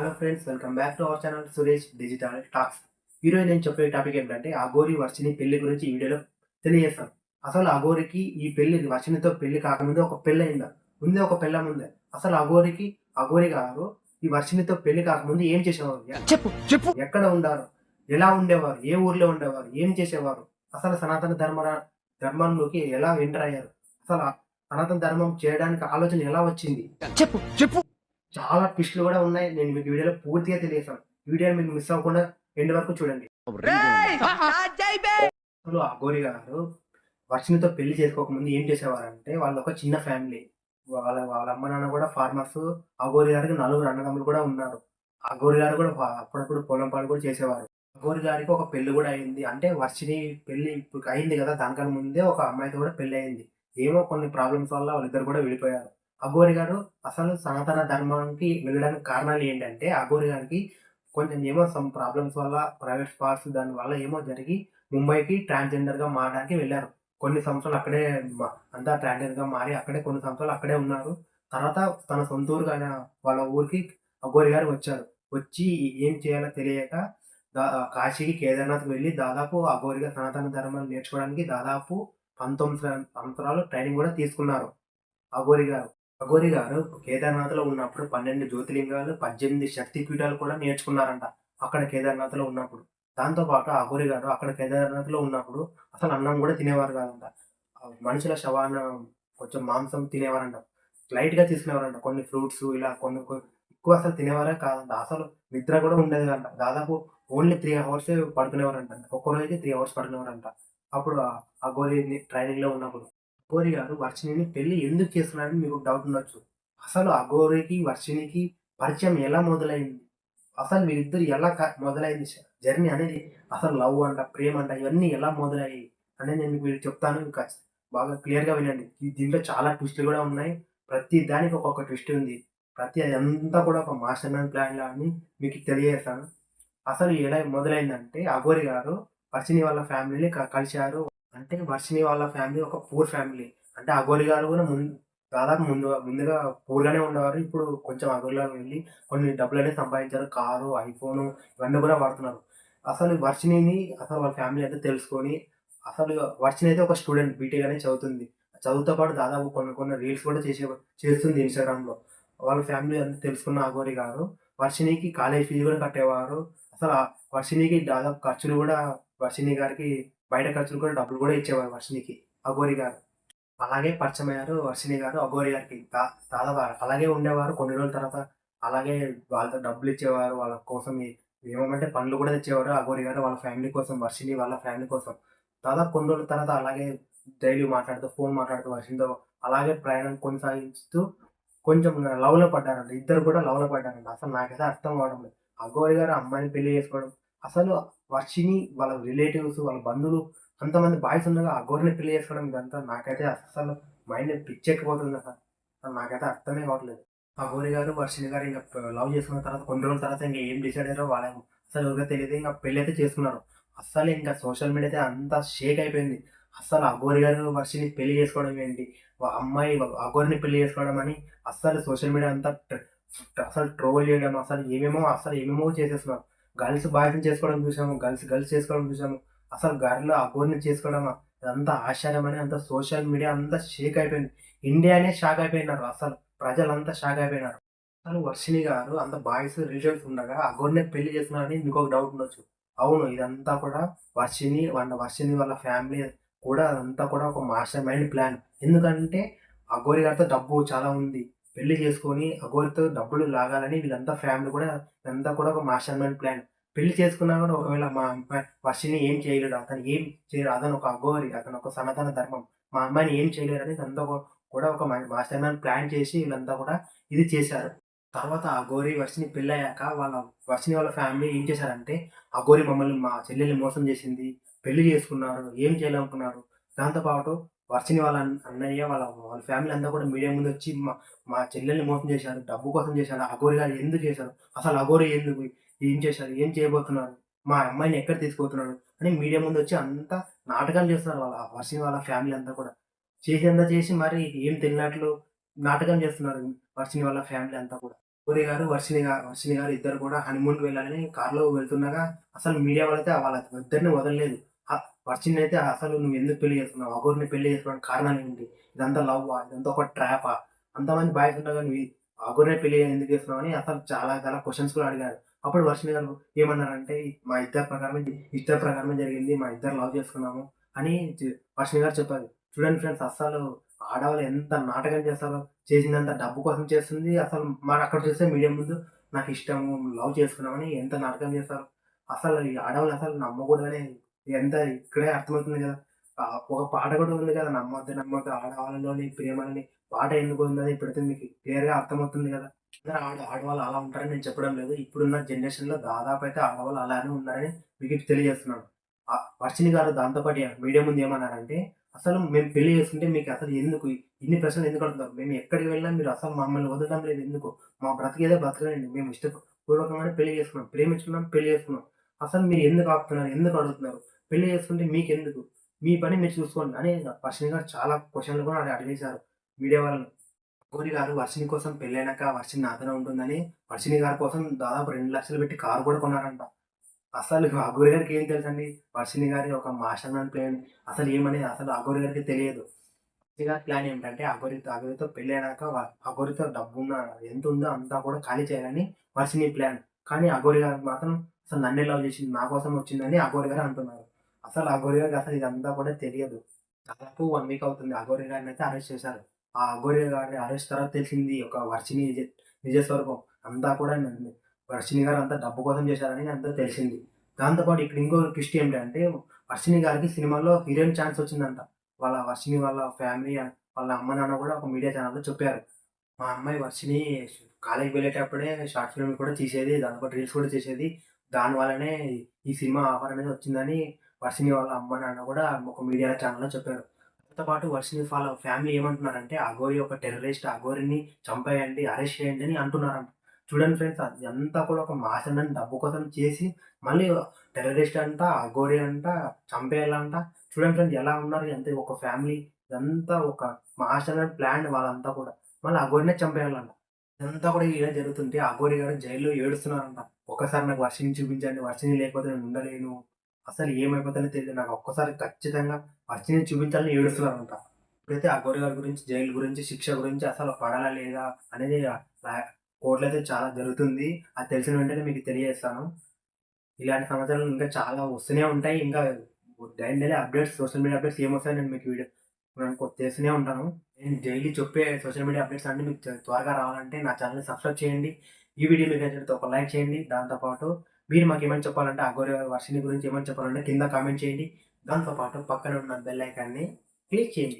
Hello friends welcome back to our channel Suresh digital talks ఈరోజు నేను చెప్పే topic ఏంటంటే అఘోరి వర్షిని పెళ్ళి గురించి ఈ వీడియోలో తెలియజేస్తాను అసలు అఘోరికి ఈ పెళ్ళి వర్షినితో పెళ్ళి కాకముందే ఒక పెళ్ళి అయిందా? ముందే ఒక పెళ్ళ ముందే. అసలు అఘోరికి అఘోరి గారు ఈ వర్షినితో పెళ్ళి కాకముందు ఏం చేసేవారు? చెప్పు చెప్పు. ఎక్కడ ఉండారు? ఎలా ఉండేవారు? ఏ ఊర్లో ఉండేవారు? ఏం చేసేవారు? అసలు సనాతన ధర్మ ధర్మంలోకి ఎలా ఎంటర్ అయ్యారు? అసలు సనాతన ధర్మం చేయడానికి ఆలోచన ఎలా వచ్చింది? చెప్పు చెప్పు. చాలా ట్విస్టులు కూడా ఉన్నాయి. నేను మీకు వీడియోలో పూర్తిగా తెలియజేస్తాను. వీడియోని మీకు మిస్ అవ్వకుండా ఎండ్ వరకు చూడండి. అసలు అఘోరి గారు వర్షినితో పెళ్ళి చేసుకోకముందు ఏం చేసేవారంటే వాళ్ళ ఒక చిన్న ఫ్యామిలీ. వాళ్ళ వాళ్ళ అమ్మ నాన్న కూడా ఫార్మర్స్ అఘోరి గారికి నలుగురు అన్నదమ్ములు కూడా ఉన్నారు. అఘోరి గారు కూడా ప- అప్పుడప్పుడు పొలం పని కూడా చేసేవారు. అఘోరి గారికి ఒక పెళ్ళి కూడా అయింది. అంటే వర్షిని పెళ్ళి ఇప్పుడు అయింది కదా దానికన్నా ముందే ఒక అమ్మాయితో కూడా పెళ్ళి అయింది. ఏమో కొన్ని ప్రాబ్లమ్స్ వల్ల వాళ్ళిద్దరు కూడా విడిపోయారు. అఘోరి గారు అసలు సనాతన ధర్మానికి వెళ్ళడానికి కారణాలు ఏంటంటే అఘోరి గారికి కొంచెం ఏమో సమ్ ప్రాబ్లమ్స్ వల్ల ప్రైవేట్ స్పాట్స్ దాని వల్ల ఏమో జరిగి ముంబైకి ట్రాన్స్జెండర్గా మారడానికి వెళ్ళారు. కొన్ని సంవత్సరాలు అక్కడే అంతా ట్రాన్స్జెండర్గా మారి అక్కడే కొన్ని సంవత్సరాలు అక్కడే ఉన్నారు. తర్వాత తన సొంత ఊరు వాళ్ళ ఊరికి అఘోరి గారు వచ్చారు. వచ్చి ఏం చేయాలో తెలియక దా- కాశీకి కేదార్నాథ్కి వెళ్ళి దాదాపు అఘోరిగా సనాతన ధర్మాన్ని నేర్చుకోవడానికి దాదాపు పంతొమ్మిది సంవత్సరాలు ట్రైనింగ్ కూడా తీసుకున్నారు అఘోరి గారు. అఘోరి గారు కేదార్నాథ్లో ఉన్నప్పుడు పన్నెండు జ్యోతిలింగాలు పద్దెనిమిది శక్తిపీఠాలు కూడా నేర్చుకున్నారంట అక్కడ కేదార్నాథ్లో ఉన్నప్పుడు. దాంతో పాటు అఘోరి గారు అక్కడ కేదార్నాథ్లో ఉన్నప్పుడు అసలు అన్నం కూడా తినేవారు కాదంట. మనుషుల శవాన కొంచెం మాంసం తినేవారంట. లైట్గా తీసుకునేవారంట. కొన్ని ఫ్రూట్స్ ఇలా కొన్ని ఎక్కువ అసలు తినేవారే కాదంట. అసలు నిద్ర కూడా ఉండేది కాదంట. దాదాపు ఓన్లీ త్రీ అవర్స్ పడుకునేవారంట. ఒక్క రోజుకి త్రీ అవర్స్ పడుకునేవారంట. అప్పుడు ఆ- ఆ ట్రైనింగ్లో ఉన్నప్పుడు అఘోరి గారు వర్షిణిని పెళ్ళి ఎందుకు చేస్తున్నారని మీకు డౌట్ ఉండొచ్చు. అసలు అఘోరికి వర్షినికి పరిచయం ఎలా మొదలైంది? అసలు వీరిద్దరు ఎలా మొదలైంది? జర్నీ అనేది అసలు లవ్ అంట ప్రేమ అంట ఇవన్నీ ఎలా మొదలయ్యాయి అనేది నేను మీకు చెప్తాను. బాగా క్లియర్గా వినండి. దీంట్లో చాలా ట్విస్టులు కూడా ఉన్నాయి. ప్రతి దానికి ఒక్కొక్క ట్విస్ట్ ఉంది. ప్రతి అదంతా కూడా ఒక మాస్టర్ మైండ్ ప్లాన్ అని మీకు తెలియజేస్తాను. అసలు ఎలా మొదలైందంటే అఘోరి గారు వర్షిని వాళ్ళ ఫ్యామిలీని కలిశారు. అంటే వర్షిని వాళ్ళ ఫ్యామిలీ ఒక పూర్ ఫ్యామిలీ. అంటే అగోరి గారు కూడా ముందు దాదాపు ముందు ముందుగా పూర్గానే ఉండేవారు. ఇప్పుడు కొంచెం అఘోరిలో వెళ్ళి కొన్ని డబ్బులు అనేది సంపాదించారు. కారు ఐఫోన్ ఇవన్నీ కూడా వాడుతున్నారు. అసలు వర్షిని అసలు వాళ్ళ ఫ్యామిలీ అయితే తెలుసుకొని అసలు వర్షిని అయితే ఒక స్టూడెంట్ బీటెక్ అనేది చదువుతుంది. చదువుతో పాటు దాదాపు కొన్ని కొన్ని రీల్స్ కూడా చేసే చేస్తుంది ఇన్స్టాగ్రామ్లో. వాళ్ళ ఫ్యామిలీ అంతా తెలుసుకున్న అగోరి గారు వర్షినికి కాలేజ్ ఫీజు కూడా కట్టేవారు. అసలు ఆ వర్షినికి దాదాపు ఖర్చులు కూడా వర్షిని గారికి బయట ఖర్చులు కూడా డబ్బులు కూడా ఇచ్చేవారు వర్షినికి అఘోరి గారు. అలాగే పరిచయం అయ్యారు వర్షిని గారు అఘోరి గారికి దా- దాదాపు అలాగే ఉండేవారు. కొన్ని రోజుల తర్వాత అలాగే వాళ్ళతో డబ్బులు ఇచ్చేవారు. వాళ్ళ కోసం ఏమంటే పనులు కూడా తెచ్చేవారు అఘోరి గారు వాళ్ళ ఫ్యామిలీ కోసం వర్షిని వాళ్ళ ఫ్యామిలీ కోసం. దాదాపు కొన్ని రోజుల తర్వాత అలాగే డైలీ మాట్లాడుతూ ఫోన్ మాట్లాడుతూ వర్షంతో అలాగే ప్రయాణం కొనసాగిస్తూ కొంచెం లవ్లో పడ్డారంట ఇద్దరు కూడా లవ్లో పడ్డారండి. పడ్డారంట అసలు నాకైతే అర్థం కావడం లేదు. అఘోరి గారు అమ్మాయిని పెళ్ళి చేసుకోవడం అసలు వర్షిని వాళ్ళ రిలేటివ్స్ వాళ్ళ బంధువులు అంతమంది బాయ్స్ ఉండగా అఘోరిని పెళ్ళి చేసుకోవడం ఇదంతా నాకైతే అసలు మైండ్ పిచ్చెక్కిపోతుంది అసలు. నాకైతే అర్థమే కావట్లేదు. అఘోరి గారు వర్షిని గారు ఇంకా లవ్ చేసుకున్న తర్వాత కొన్ని రోజుల తర్వాత ఇంకా ఏం డిసైడ్ అయ్యారో వాళ్ళకి అసలు ఎవరికో తెలియదు. ఇంకా పెళ్ళి అయితే చేసుకున్నారు. అస్సలు ఇంకా సోషల్ మీడియా అయితే అంతా షేక్ అయిపోయింది. అస్సలు అఘోరి గారు వర్షిని పెళ్ళి చేసుకోవడం ఏంటి? వా- అమ్మాయి అఘోరిని పెళ్ళి చేసుకోవడం అని అస్సలు సోషల్ మీడియా అంతా అసలు ట్రోల్ చేయడం అసలు ఏమేమో అసలు ఏమేమో చేసేస్తున్నారు. గర్ల్స్ బాయ్స్ చేసుకోవడం చూసాము గర్ల్స్ గర్ల్స్ చేసుకోవడం చూసాము. అసలు గర్ల్ అగోర్ని చేసుకోవడమా అదంతా ఆశ్చర్యమని అంత సోషల్ మీడియా అంతా షేక్ అయిపోయింది. ఇండియానే షాక్ అయిపోయినారు అసలు. ప్రజలంతా షాక్ అయిపోయినారు. అసలు వర్షిని గారు అంత బాయ్స్ రిలేషన్స్ ఉండగా అఘోరిని పెళ్ళి చేస్తున్నారని మీకు ఒక డౌట్ ఉండొచ్చు. అవును ఇదంతా కూడా వర్షిని వాళ్ళ వర్షిని వాళ్ళ ఫ్యామిలీ కూడా అదంతా కూడా ఒక మాస్టర్ మైండ్ ప్లాన్. ఎందుకంటే అగోరి గారితో డబ్బు చాలా ఉంది. పెళ్ళి చేసుకొని అఘోరితో డబ్బులు లాగాలని వీళ్ళంతా ఫ్యామిలీ కూడా ఇదంతా కూడా ఒక మాస్టర్ మైండ్ ప్లాన్ పెళ్ళి చేసుకున్నా కూడా ఒకవేళ మా అమ్మాయి వర్షిని ఏం చేయలేడు అతను ఏం చేయడు అతను ఒక అగోరి అతను ఒక సనాతన ధర్మం. మా అమ్మాయిని ఏం చేయలేరు అని ఇదంతా కూడా ఒక మాస్టర్ మైండ్ ప్లాన్ చేసి వీళ్ళంతా కూడా ఇది చేశారు. తర్వాత ఆ గోరి వర్షిని పెళ్ళయ్యాక వాళ్ళ వర్షిని వాళ్ళ ఫ్యామిలీ ఏం చేశారంటే ఆ గోరి మమ్మల్ని మా చెల్లెల్ని మోసం చేసింది పెళ్ళి చేసుకున్నారు ఏం చేయాలనుకున్నారు. దాంతోపాటు వర్షిని వాళ్ళ అన్నయ్య వాళ్ళ వాళ్ళ ఫ్యామిలీ అంతా కూడా మీడియా ముందు వచ్చి మా మా చెల్లెల్ని మోసం చేశారు డబ్బు కోసం చేశారు అఘోరి గారు ఎందుకు చేశారు అసలు అఘోరి ఎందుకు ఏం చేశారు ఏం చేయబోతున్నారు మా అమ్మాయిని ఎక్కడ తీసుకుపోతున్నాడు అని మీడియా ముందు వచ్చి అంతా నాటకాలు చేస్తున్నారు వాళ్ళ వర్షిని వాళ్ళ ఫ్యామిలీ అంతా కూడా. చేసేంత చేసి మరి ఏం తెలియనట్లు నాటకం చేస్తున్నారు వర్షిని వాళ్ళ ఫ్యామిలీ అంతా కూడా. పూరి గారు వర్షిని గారు వర్షిని గారు ఇద్దరు కూడా హనీమూన్కి వెళ్ళాలని కారులో వెళ్తుండగా అసలు మీడియా వాళ్ళైతే వాళ్ళ ఇద్దరిని వదలలేదు. వర్షిని అయితే అసలు నువ్వు ఎందుకు పెళ్ళి చేసుకున్నావు అగోర్ని పెళ్ళి చేసుకోవడానికి కారణాలు ఏంటి? ఇదంతా లవ్ ఇదంతా ఒక ట్రాపా అంతమంది బాయ్స్ ఉండగా నువ్వు అగోరిని పెళ్ళి ఎందుకు చేస్తున్నావు అని అసలు చాలా చాలా క్వశ్చన్స్ కూడా అడిగారు. అప్పుడు వర్షిని గారు ఏమన్నారంటే మా ఇద్దరి ప్రకారమే ఇద్దరి ప్రకారమే జరిగింది మా ఇద్దరు లవ్ చేసుకున్నాము అని వర్షిని గారు చెప్పారు. చూడండి ఫ్రెండ్స్ అస్సలు ఆడవాళ్ళు ఎంత నాటకం చేస్తారో చేసిందంత డబ్బు కోసం చేస్తుంది. అసలు మరి అక్కడ చూస్తే మీడియం ముందు నాకు ఇష్టము లవ్ చేసుకున్నామని ఎంత నాటకం చేస్తారు. అసలు ఈ ఆడవాళ్ళు అసలు నమ్మకూడదని ఎంత ఇక్కడే అర్థమవుతుంది కదా. ఆ ఒక పాట కూడా ఉంది కదా నమ్మొద్దు నమ్మొద్దు ఆడవాళ్ళలోని ప్రేమలని పాట ఎందుకు ఉందని ఇప్పుడైతే మీకు క్లియర్గా అర్థమవుతుంది కదా. అందరూ ఆడ ఆడవాళ్ళు అలా ఉంటారని నేను చెప్పడం లేదు. ఇప్పుడున్న జనరేషన్లో దాదాపు అయితే ఆడవాళ్ళు అలానే ఉన్నారని మీకు తెలియజేస్తున్నాను. వర్షిని గారు దాంతోపాటు మీడియా ముందు ఏమన్నారంటే అసలు మేము పెళ్ళి చేసుకుంటే మీకు అసలు ఎందుకు? ఇన్ని ప్రశ్నలు ఎందుకు అడుగుతారు? మేము ఎక్కడికి వెళ్ళినా మీరు అసలు మమ్మల్ని వదలడం లేదు ఎందుకు? మా బ్రతికేదో బ్రతకలేండి. మేము ఇష్టపూర్వకంగానే పెళ్ళి చేసుకున్నాం. ప్రేమించుకున్నాం పెళ్ళి చేసుకున్నాం. అసలు మీరు ఎందుకు ఆపుతున్నారు? ఎందుకు అడుగుతున్నారు? పెళ్ళి చేసుకుంటే మీకు ఎందుకు మీ పని మీరు చూసుకోండి అని వర్షిని గారు చాలా క్వశ్చన్లు కూడా అడి- అడిగేశారు మీడియా వాళ్ళని. గోరి గారు వర్షిని కోసం పెళ్ళైనాక వర్షిని నాతోనే ఉంటుందని వర్షిని గారి కోసం దాదాపు రెండు లక్షలు పెట్టి కారు కూడా కొన్నారంట. అసలు అగోరి గారికి ఏం తెలుసండి? వర్షిని గారి ఒక మాస్టర్ మ్యాన్ ప్లాన్ అసలు ఏమనేది అసలు అగోరి గారికి తెలియదు. వర్షిని గారి ప్లాన్ ఏమిటంటే అగోరితో అగోరితో పెళ్ళైనాక అఘోరితో అగోరితో డబ్బు ఉన్న ఎంత ఉందో అంతా కూడా ఖాళీ చేయాలని వర్షిని ప్లాన్. కానీ అగోరి గారికి మాత్రం అసలు నన్నే లవ్ చేసింది నా కోసం వచ్చిందని అగోరి గారు అంటున్నారు. అసలు అగోరి గారికి అసలు ఇదంతా కూడా తెలియదు. దాదాపు వన్ వీక్ అవుతుంది. అగోరి గారిని అయితే అరెస్ట్ చేశారు. ఆ అగోరి గారిని అరెస్ట్ తర్వాత తెలిసింది ఒక వర్షిని నిజ స్వరూపం అంతా కూడా వర్షిని గారు అంతా డబ్బు కోసం చేశారని అంతా తెలిసింది. దాంతోపాటు ఇక్కడ ఇంకో ట్విస్ట్ ఏంటంటే వర్షిని గారికి సినిమాలో హీరోయిన్ ఛాన్స్ వచ్చిందంట. వాళ్ళ వర్షిని వాళ్ళ ఫ్యామిలీ వాళ్ళ అమ్మ నాన్న కూడా ఒక మీడియా ఛానల్లో చెప్పారు. మా అమ్మాయి వర్షిని కాలేజీకి వెళ్ళేటప్పుడే షార్ట్ ఫిల్మ్ కూడా తీసేది దాంతో రీల్స్ కూడా చేసేది. దాని వల్లనే ఈ సినిమా ఆఫర్ అనేది వచ్చిందని వర్షిని వాళ్ళ అమ్మ నాన్న కూడా ఒక మీడియా ఛానల్లో చెప్పారు. దాంతో పాటు వర్షిని వాళ్ళ ఫ్యామిలీ ఏమంటున్నారంటే అగోరి ఒక టెర్రరిస్ట్ అగోరిని చంపేయండి అరెస్ట్ చేయండి అని అంటున్నారంట. చూడండి ఫ్రెండ్స్ అది కూడా ఒక మాసన్ డబ్బు కోసం చేసి మళ్ళీ టెర్రరిస్ట్ అంట అగోరి అంట చంపేయాలంట చూడండి ఫ్రెండ్స్ ఎలా ఉన్నారు ఎంత ఒక ఫ్యామిలీ ఇదంతా ఒక మాస్టర్ ప్లాన్ వాళ్ళంతా కూడా. మళ్ళీ అగోరినే చంపేయాలంట. ఇదంతా కూడా ఇలా జరుగుతుంటే అగోరి గారు జైల్లో ఏడుస్తున్నారంట. ఒకసారి నాకు వర్షిని చూపించండి వర్షిని లేకపోతే నేను ఉండలేను అసలు ఏమైపోతుందో తెలియదు నాకు ఒక్కసారి ఖచ్చితంగా వర్షిని చూపించాలని ఏడుస్తున్నారంట ఇప్పుడైతే అగోరి గారి గురించి జైలు గురించి శిక్ష గురించి అసలు పడాలా లేదా అనేది కోర్టులో అయితే చాలా జరుగుతుంది. అది తెలిసిన వెంటనే మీకు తెలియజేస్తాను. ఇలాంటి సమాచారాలు ఇంకా చాలా వస్తూనే ఉంటాయి. ఇంకా daily daily updates social media updates ఏమొస్తాయో నేను మీకు వీడియో నేను చేస్తూనే ఉంటాను. నేను డైలీ చెప్పే సోషల్ మీడియా అప్డేట్స్ అన్ని మీకు త్వరగా రావాలంటే నా ఛానల్ని సబ్స్క్రైబ్ చేయండి. ఈ వీడియో మీకు ఒక లైక్ చేయండి. దాంతోపాటు మీరు మాకు ఏమైనా చెప్పాలంటే అగోరి వర్షిని గురించి ఏమైనా చెప్పాలంటే కింద కామెంట్ చేయండి. దాంతోపాటు పక్కన ఉన్న బెల్ ఐకాన్ని క్లిక్ చేయండి.